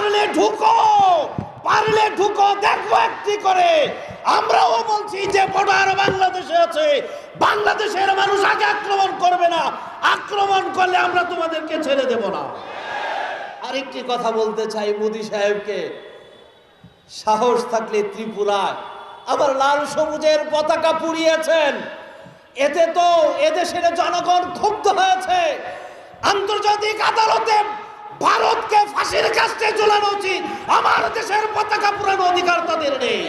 পারলে ঢুকো পারলে ঢুকো, দেখো একটি করে। আমরাও বলছি যে বর্ডার বাংলাদেশে আছে, বাংলাদেশের মানুষ আগে আক্রমণ করবে না। আক্রমণ করলে আমরা তোমাদেরকে ছেড়ে দেব না। আরেকটি কথা বলতে চাই মোদি সাহেবকে। সাহস থাকলে ত্রিপুরায়। আবার লাল সবুজের পতাকা পুড়িয়েছেন। এতে তো এদেশের জনগণ ক্ষুব্ধ হয়েছে। আন্তর্জাতিক আদালতে ভারতকে ফাঁসির কাছে ঝুলানো উচিত। আমার দেশের পতাকা পুরানো অধিকার তাদের নেই।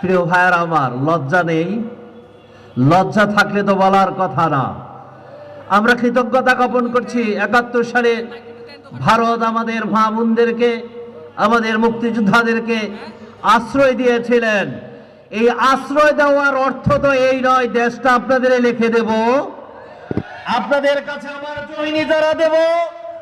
প্রিয় ভাইয়ের আমার, লজ্জা নেই। লজ্জা থাকলে তো বলার কথা না। আমরা কৃতজ্ঞতা জ্ঞাপন করছি, একাত্তর সালে ভারত আমাদের মা বোনদেরকে আমাদের মুক্তিযোদ্ধাদেরকে আশ্রয় দিয়েছিলেন। এই আশ্রয় দেওয়ার অর্থ তো এই নয়, দেশটা আপনাদের লিখে দেব। আপনাদের কাছে আমার জমিনি যারা দেব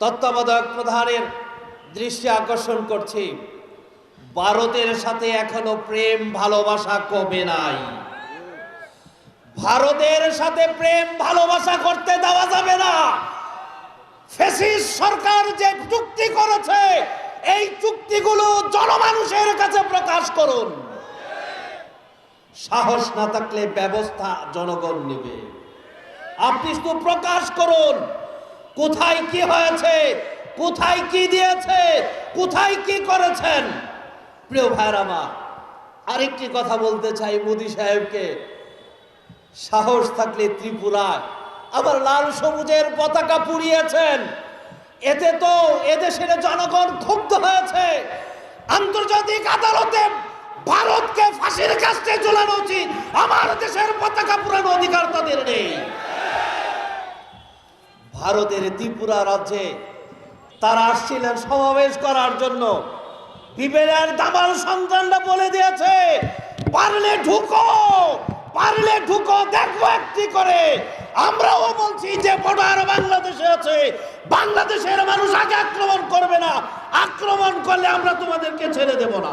তত্ত্বাবধায়ক প্রধানের দৃষ্টি আকর্ষণ করছি। ভারতের সাথে এখনও প্রেম ভালোবাসা কমে নাই। ভারতের সাথে প্রেম ভালোবাসা করতে দেওয়া যাবে না। ফেসিস সরকার যে চুক্তি করেছে, এই চুক্তিগুলো জনমানুষের কাছে প্রকাশ করুন। সাহস না থাকলে ব্যবস্থা জনগণ নেবে। আপনি শুধু প্রকাশ করুন। কোথায় কি হয়েছে? কোথায় কি দিয়েছে? কোথায় কি করেছেন? প্রিয় ভাইয়ের আমার, আরেকটি কথা বলতে চাই মোদি সাহেবকে। সাহস থাকলে ত্রিপুরায় আবার লাল সবুজের পতাকা পুড়িয়েছেন। এতে তো এদেশের জনগণ ক্ষুব্ধ হয়েছে। আন্তর্জাতিক আদালতে ভারতকে ফাঁসির কাছে ঝুলানো উচিত। আমার দেশের পতাকা পুরানো অধিকার তাদের নেই ভারতের ত্রিপুরা রাজ্যে তারা আসছিলেন সমাবেশ করার জন্য। বিবেরের দামাল সন্তানরা বলে দিয়েছে, পারলে ঢুকো পারলে ঢুকো, দেখো একটি করে। আমরাও বলছি যে বর্ডার বাংলাদেশে আছে, বাংলাদেশের মানুষ আগে আক্রমণ করবে না। আক্রমণ করলে আমরা তোমাদেরকে ছেড়ে দেব না।